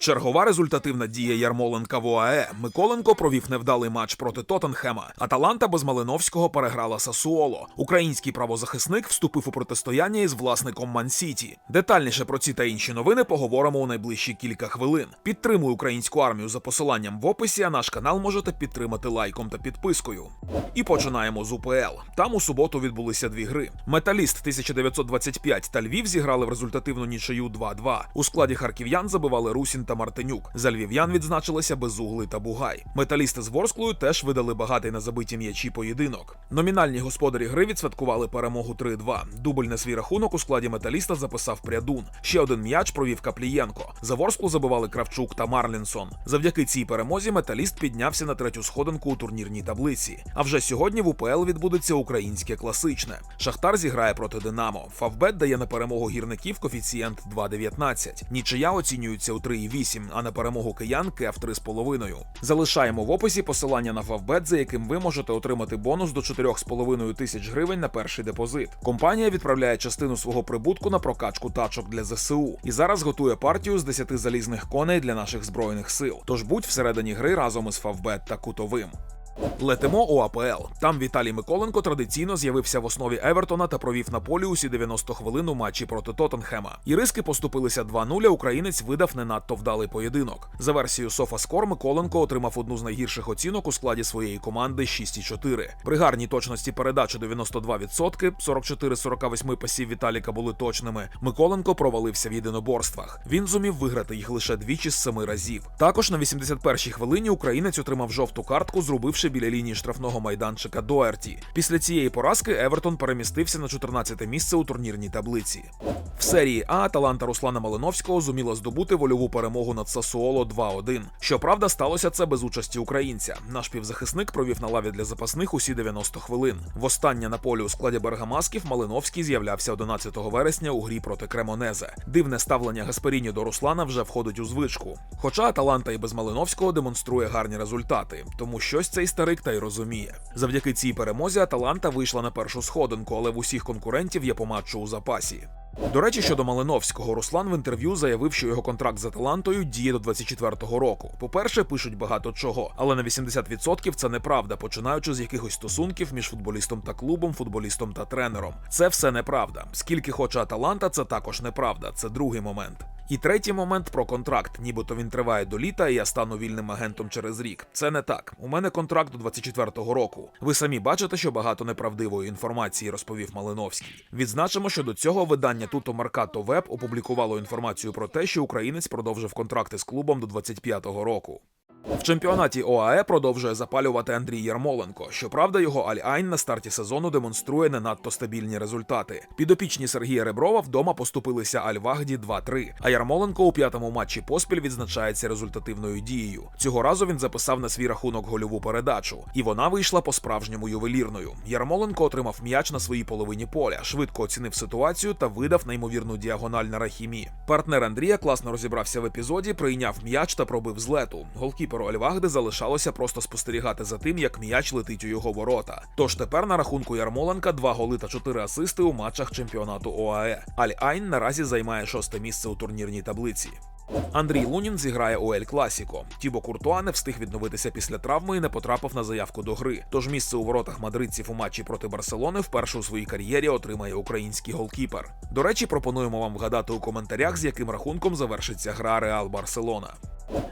Чергова результативна дія Ярмоленка в ОАЕ. Миколенко провів невдалий матч проти Тоттенхема. Аталанта без Малиновського переграла Сасуоло. Український правозахисник вступив у протистояння із власником Ман-Сіті. Детальніше про ці та інші новини поговоримо у найближчі кілька хвилин. Підтримуй українську армію за посиланням в описі, а наш канал можете підтримати лайком та підпискою. І починаємо з УПЛ. Там у суботу відбулися дві гри. Металіст 1925 та Львів зіграли в результативну нічию 2-2. У складі харків'ян забивали Русін та Мартинюк. За львів'ян відзначилися Безугли та Бугай. Металісти з Ворсклою теж видали багатий на забиті м'ячі поєдинок. Номінальні господарі гри відсвяткували перемогу 3-2. Дубль на свій рахунок у складі металіста записав Прядун. Ще один м'яч провів Каплієнко. За Ворсклу забивали Кравчук та Марлінсон. Завдяки цій перемозі металіст піднявся на третю сходинку у турнірній таблиці. А вже сьогодні в УПЛ відбудеться українське класичне. Шахтар зіграє проти Динамо. Фавбет дає на перемогу гірників коефіцієнт 2,19. Нічия оцінюється у 3,8, а на перемогу киян кеф 3,5. Залишаємо в описі посилання на Фавбет, за яким ви можете отримати бонус до 4,5 тисяч гривень на перший депозит. Компанія відправляє частину свого прибутку на прокачку тачок для ЗСУ і зараз готує партію з 10 залізних коней для наших збройних сил. Тож будь всередині гри разом із Фавбет та Кутовим. Летимо у АПЛ. Там Віталій Миколенко традиційно з'явився в основі Евертона та провів на полі усі 90 хвилин у матчі проти Тоттенхема. Іриски поступилися 2-0, а Українець видав не надто вдалий поєдинок. За версією SofaScore Миколенко отримав одну з найгірших оцінок у складі своєї команди 6,4. При гарній точності передачі 92%, 44-48 пасів Віталіка були точними. Миколенко провалився в єдиноборствах. Він зумів виграти їх лише двічі з семи разів. Також на 81-й хвилині українець отримав жовту картку, зробивши біля лінії штрафного майданчика Доерті. Після цієї поразки Евертон перемістився на 14-те місце у турнірній таблиці. В серії А Аталанта Руслана Малиновського зуміла здобути вольову перемогу над Сасуоло 2-1. Щоправда, сталося це без участі українця. Наш півзахисник провів на лаві для запасних усі 90 хвилин. Востаннє на полі у складі Бергамасків Малиновський з'являвся 11 вересня у грі проти Кремонезе. Дивне ставлення Гасперіні до Руслана вже входить у звичку. Хоча Аталанта і без Малиновського демонструє гарні результати, тому щось цей старик та й розуміє. Завдяки цій перемозі Аталанта вийшла на першу сходинку, але в усіх конкурентів є по матчу у запасі. До речі, щодо Малиновського, Руслан в інтерв'ю заявив, що його контракт з Аталантою діє до 24-го року. По-перше, пишуть багато чого, але на 80% це неправда, починаючи з якихось стосунків між футболістом та клубом, футболістом та тренером. Це все неправда. Скільки хоче Аталанта, це також неправда. Це другий момент. І третій момент про контракт, нібито він триває до літа, і я стану вільним агентом через рік. Це не так. У мене контракт до 24-го року. Ви самі бачите, що багато неправдивої інформації розповів Малиновський. Відзначимо, що до цього видання Туто Маркато Веб опублікувало інформацію про те, що українець продовжив контракти з клубом до 25-го року. В чемпіонаті ОАЕ продовжує запалювати Андрій Ярмоленко. Щоправда, його Аль-Айн на старті сезону демонструє не надто стабільні результати. Підопічні Сергія Реброва вдома поступилися Аль-Вагді 2-3. А Ярмоленко у п'ятому матчі поспіль відзначається результативною дією. Цього разу він записав на свій рахунок гольову передачу, і вона вийшла по-справжньому ювелірною. Ярмоленко отримав м'яч на своїй половині поля, швидко оцінив ситуацію та видав неймовірну діагональ на Рахімі. Партнер Андрія класно розібрався в епізоді, прийняв м'яч та пробив з лету. Голкіперу Альвагди залишалося просто спостерігати за тим, як м'яч летить у його ворота. Тож тепер на рахунку Ярмоленка два голи та чотири асисти у матчах чемпіонату ОАЕ. Аль-Айн наразі займає шосте місце у турнірній таблиці. Андрій Лунін зіграє у Ель Класіко. Тібо Куртуа не встиг відновитися після травми і не потрапив на заявку до гри. Тож місце у воротах мадридців у матчі проти Барселони вперше у своїй кар'єрі отримає український голкіпер. До речі, пропонуємо вам вгадати у коментарях, з яким рахунком завершиться гра Реал Барселона.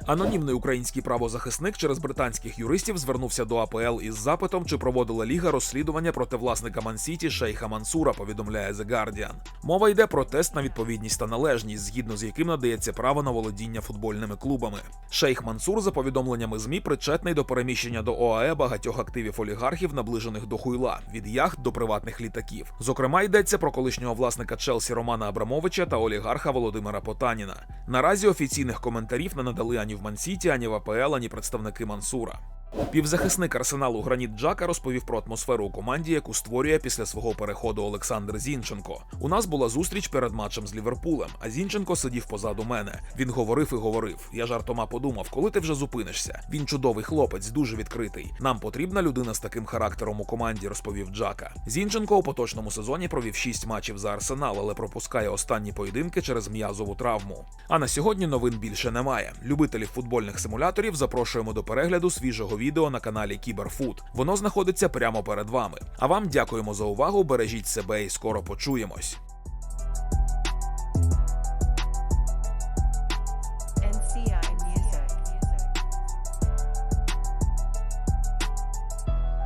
Анонімний український правозахисник через британських юристів звернувся до АПЛ із запитом, чи проводила ліга розслідування проти власника Мансіті Шейха Мансура. Повідомляє The Guardian. Мова йде про тест на відповідність та належність, згідно з яким надається право на володіння футбольними клубами. Шейх Мансур, за повідомленнями змі, причетний до переміщення до ОАЕ багатьох активів олігархів, наближених до хуйла від яхт до приватних літаків. Зокрема, йдеться про колишнього власника Челсі Романа Абрамовича та олігарха Володимира Потаніна. Наразі офіційних коментарів не надали ані в Мансіті, ані в АПЛ, ані представники Мансура. Півзахисник арсеналу Граніт Джака розповів про атмосферу у команді, яку створює після свого переходу Олександр Зінченко. У нас була зустріч перед матчем з Ліверпулем, а Зінченко сидів позаду мене. Він говорив і говорив. Я жартома подумав, коли ти вже зупинишся. Він чудовий хлопець, дуже відкритий. Нам потрібна людина з таким характером у команді, розповів Джака. Зінченко у поточному сезоні провів 6 матчів за арсенал, але пропускає останні поєдинки через м'язову травму. А на сьогодні новин більше немає. Любителів футбольних симуляторів запрошуємо до перегляду свіжого відео на каналі Кіберфут. Воно знаходиться прямо перед вами. А вам дякуємо за увагу. Бережіть себе і скоро почуємось.